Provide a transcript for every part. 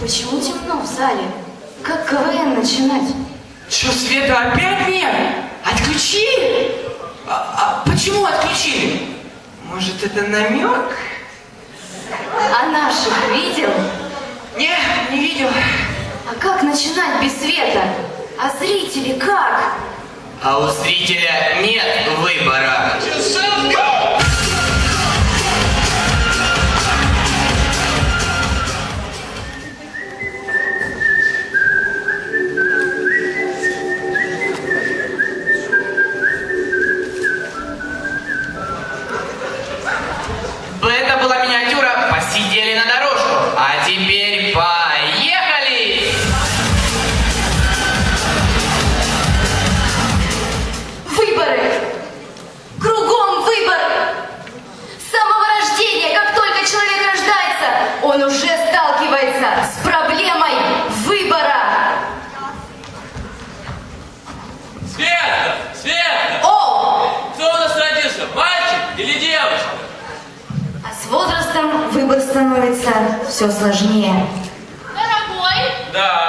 Почему темно в зале? Как КВН начинать? Что, света опять нет? Отключили? А, а почему отключили? Может, это намек? А наших видел? Не, не видел. А как начинать без света? А зрители как? А у зрителя нет выбора. Теперь поехали! Выборы! Кругом выборы! С самого рождения, как только человек рождается, он уже сталкивается с проблемой выбора. Света! Света! О! Кто у нас родился, мальчик или девочка? А с возрастом выбор становится все сложнее. Дорогой, Да.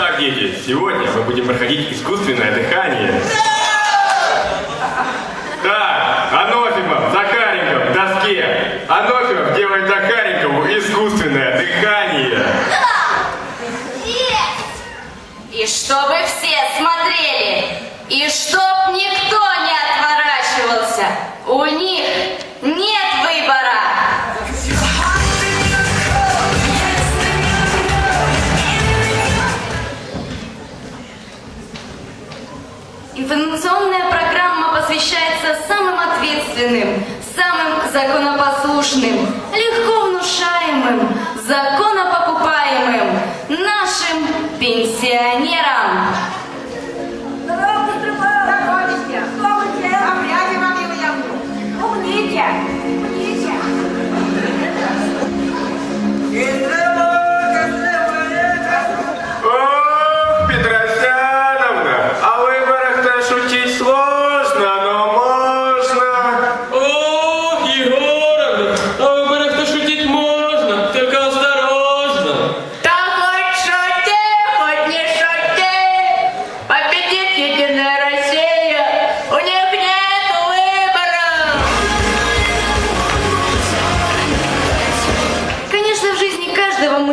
Итак, дети, сегодня мы будем проходить искусственное дыхание. Так, Анофимов, Захаренков, к доске. Анофимов делает Захаренкову искусственное дыхание. И чтобы все смотрели, и чтоб никто не отворачивался, у них нет выбора. Информационная программа посвящается самым ответственным, самым законопослушным, легко внушаемым, законопокупаемым нашим пенсионерам.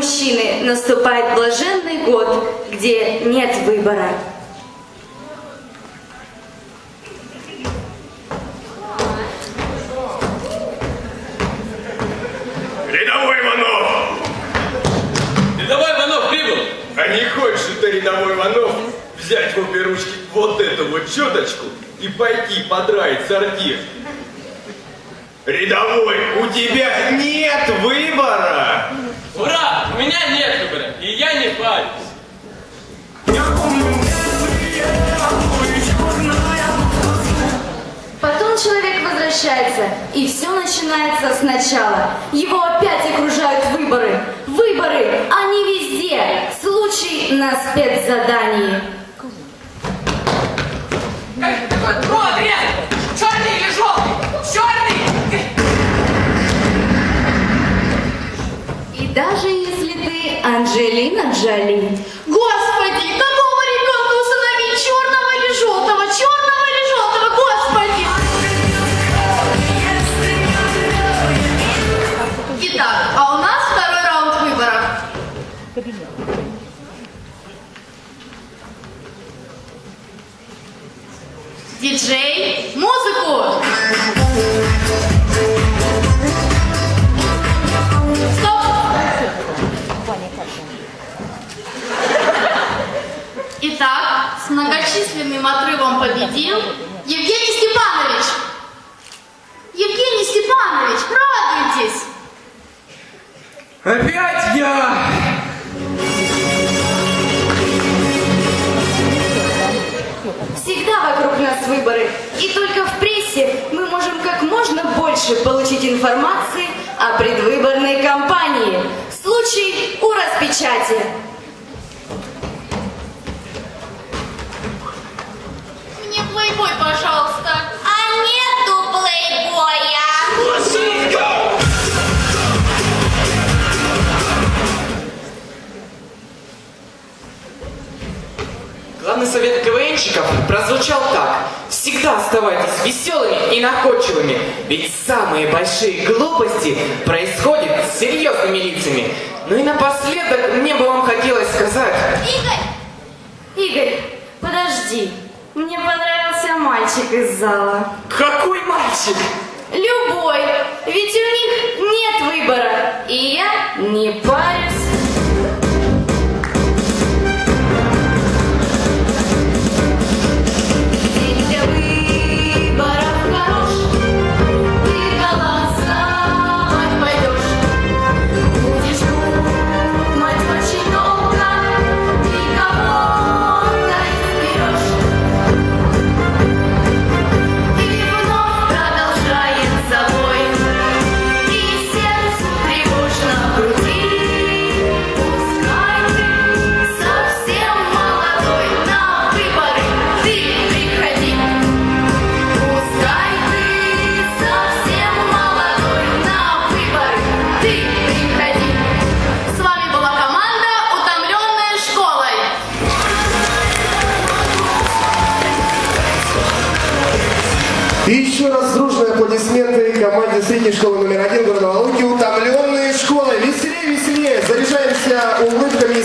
Мужчины наступает блаженный год, где нет выбора. Рядовой Иванов! Рядовой Иванов прибыл. А не хочешь ты, рядовой Иванов, взять в обе ручки вот эту вот четочку и пойти подраить сортир? Рядовой, у тебя возвращается, и все начинается сначала. Его опять окружают выборы. Выборы, они везде. Случай на спецзадании. Вот, резко! Черный или желтый? Черный! И даже если ты Анджелина Джоли, Диджей, музыку! Стоп! Итак, с многочисленным отрывом победил Евгений Степанович. Евгений Степанович, радуйтесь! Опять я! Больше получить информации о предвыборной кампании. Случай у распечати. Мне плейбой, пожалуйста. А нету плейбоя. Главный совет КВНщиков прозвучал так. Всегда оставайтесь веселыми и находчивыми, ведь самые большие глупости происходят с серьезными лицами. Ну и напоследок мне бы вам хотелось сказать... Игорь, Игорь, подожди. Мне понравился мальчик из зала. Какой мальчик? Любой. Ведь у них нет выбора. И я не парюсь. И еще раз дружные аплодисменты команде средней школы номер один города Валуки «Утомленные школы». Веселее, веселее, заряжаемся улыбками.